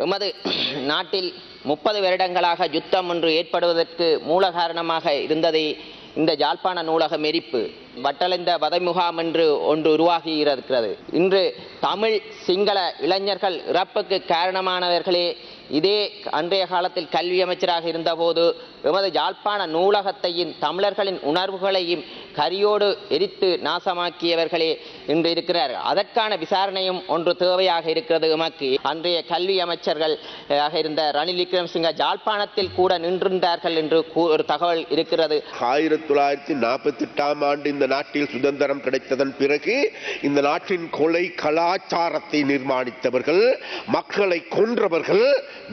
எமது நாட்டில் முப்பது வருடங்களாக யுத்தம் ஒன்று ஏற்படுவதற்கு மூல காரணமாக இருந்ததை இந்த யாழ்ப்பாண நூலகம் எரிப்பு வட்டளைந்த வதை முகாம் என்று ஒன்று உருவாகி இருக்கிறது இன்று தமிழ் சிங்கள இளைஞர்கள் இறப்புக்கு காரணமானவர்களே இதே அன்றைய காலத்தில் கல்வி அமைச்சராக இருந்தபோது எமது யாழ்ப்பாண நூலகத்தையும் தமிழர்களின் உணர்வுகளையும் கரியோடு எரித்து நாசமாக்கியவர்களே இன்று இருக்கிறார்கள். அதற்கான விசாரணையும் ஒன்று தேவையாக இருக்கிறது எமக்கு அன்றைய கல்வி அமைச்சர்கள் ஆக இருந்த ரணில் விக்ரமசிங்க ஜாழ்ப்பாணத்தில் கூட நின்றிருந்தார்கள் என்று ஒரு தகவல் இருக்கிறது. ஆயிரத்தி தொள்ளாயிரத்தி நாற்பத்தி எட்டாம் ஆண்டு இந்த நாட்டில் சுதந்திரம் கிடைத்ததன் பிறகு இந்த நாட்டின் கொலை கலாச்சாரத்தை நிர்மாணித்தவர்கள் மக்களை கொன்றவர்கள்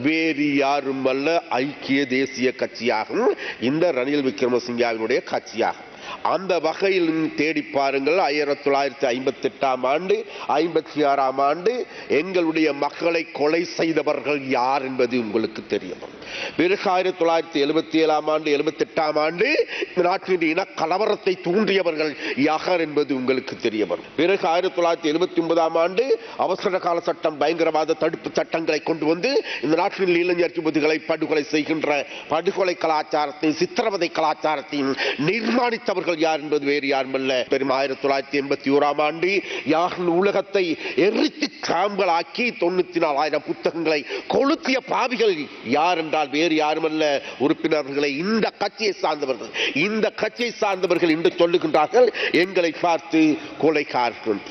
வேறு யாரும் அல்ல ஐக்கிய தேசிய கட்சியாகும் இந்த ரணில் விக்ரமசிங்காவினுடைய கட்சியாகும். அந்த வகையில் தேடி பாருங்கள். ஆயிரத்தி தொள்ளாயிரத்தி ஐம்பத்தி எட்டாம் ஆண்டு ஐம்பத்தி ஆறாம் ஆண்டு எங்களுடைய மக்களை கொலை செய்தவர்கள் யார் என்பது உங்களுக்கு தெரியும். பிறகு ஆயிரத்தி தொள்ளாயிரத்தி எழுபத்தி ஏழாம் ஆண்டு எழுபத்தி எட்டாம் ஆண்டு இந்த நாட்டின் இன கலவரத்தை தூண்டியவர்கள் யார் என்பது உங்களுக்கு தெரிய வரும் பிறகு ஆயிரத்தி தொள்ளாயிரத்தி எழுபத்தி ஒன்பதாம் ஆண்டு அவசர கால சட்டம் பயங்கரவாத தடுப்பு சட்டங்களை கொண்டு வந்து இந்த நாட்டில் இளைஞர் யுவதிகளை படுகொலை செய்கின்ற படுகொலை கலாச்சாரத்தையும் சித்திரவதை கலாச்சாரத்தையும் அவர்கள் யார் என்பது வேறு யாருமல்ல பெரும் ஆயிரத்தி தொள்ளாயிரத்தி எண்பத்தி ஓராம் ஆண்டு யாகன் உலகத்தை எரித்து சாம்பலாக்கி தொண்ணூத்தி நாலாயிரம் புத்தகங்களை கொளுத்திய பாவிகள் யார் என்றால் வேறு யாரும் அல்ல. உறுப்பினர்களை இந்த கட்சியை சார்ந்தவர்கள் இந்த கட்சியை சார்ந்தவர்கள் என்று சொல்லுகின்றார்கள். எங்களை பார்த்து கொலைக்கார்கள்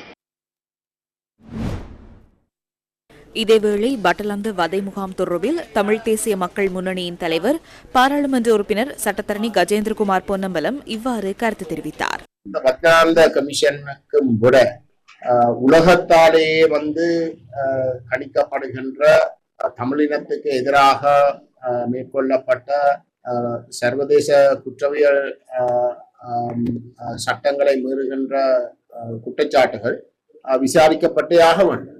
இதேவேளை பட்டலந்து வதை முகாம் தொடர்பில் தமிழ் தேசிய மக்கள் முன்னணியின் தலைவர் பாராளுமன்ற உறுப்பினர் சட்டத்தரணி கஜேந்திரகுமார் பொன்னம்பலம் இவ்வாறு கருத்து தெரிவித்தார். இந்த பத்தாந்த கமிஷனுக்கும் விட உலகத்தாலேயே வந்து ஆஹ், கணிக்கப்படுகின்ற தமிழினத்துக்கு எதிராக ஆஹ், மேற்கொள்ளப்பட்ட ஆஹ், சர்வதேச குற்றவியல் ஆஹ், ஆஹ், சட்டங்களை மீறுகின்ற குற்றச்சாட்டுகள் விசாரிக்கப்பட்டே ஆக வேண்டும்.